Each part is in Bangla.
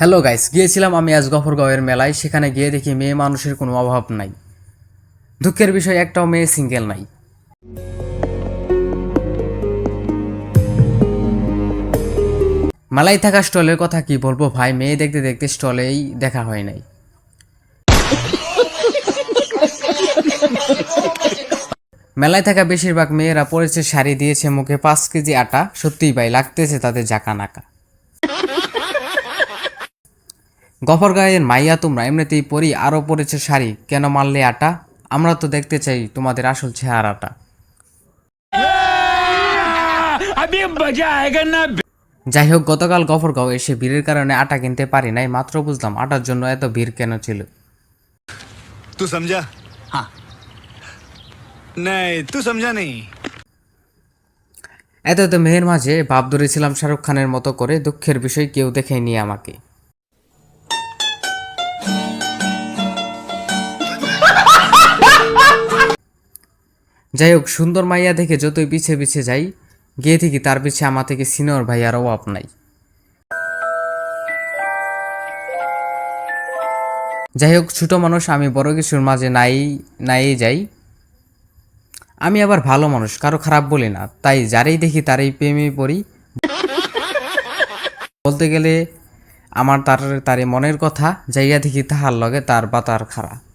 হ্যালো গাইস গিয়েছিলাম আমি আজ গফরগাঁওয়ের মেলায়। সেখানে গিয়ে দেখি মেয়ে মানুষের কোনো অভাব নাই। দুঃখের বিষয়, একটাও মেয়ে সিঙ্গেল নাই। মেলায় থাকা স্টলের কথা কি বলব ভাই? মেয়ে দেখতে দেখতে স্টলেই দেখা হয় নাই। মেলায় থাকা বেশিরভাগ মেয়েরা পরেছে শাড়ি, দিয়েছে মুখে পাঁচ কেজি আটা। সত্যিই ভাই, লাগতেছে তাদের জাকা নাকা গফর গায়ের মাইয়া তোমরা এমনিতেই পরি আরও পরেছে শাড়ি কেন মারলে আটা? আমরা তো দেখতে চাই তোমাদের আসল চেহারাটা। যাই হোক গতকাল গফরগাঁও এসে ভিড়ের কারণে আটা কিনতে পারি নাই মাত্র বুঝলাম আটার জন্য এত ভিড় কেন ছিল। সমঝা নাই সমঝা এত এত মেয়ের মাঝে ভাব ধরেছিলাম শাহরুখ খানের মতো করে দুঃখের বিষয় কেউ দেখেনি আমাকে। যাই হোক, সুন্দর মাইয়া দেখে যতই পিছে পিছে যাই, গিয়ে থেকে তার পিছে আমার থেকে সিনিয়র ভাইয়ার অভাব নাই। যাই হোক, ছোট মানুষ, আমি বড় কিছুর মাঝে নাই নাই যাই। আমি আবার ভালো মানুষ, কারও খারাপ বলি না। তাই যারেই দেখি তারই প্রেমে পড়ি। বলতে গেলে, আমার তার তারে মনের কথা, যাইয়া দেখি তাহার লগে তার বা তার খারা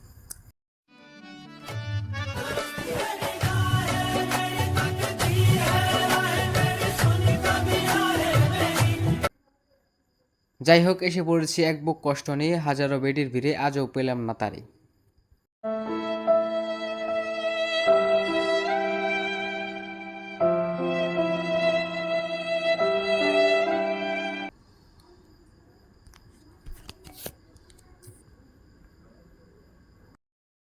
যাই হোক এসে পড়েছি, এক বুক কষ্ট নিয়ে হাজারো বেডির ভিড়ে আজও পেলাম না তারে।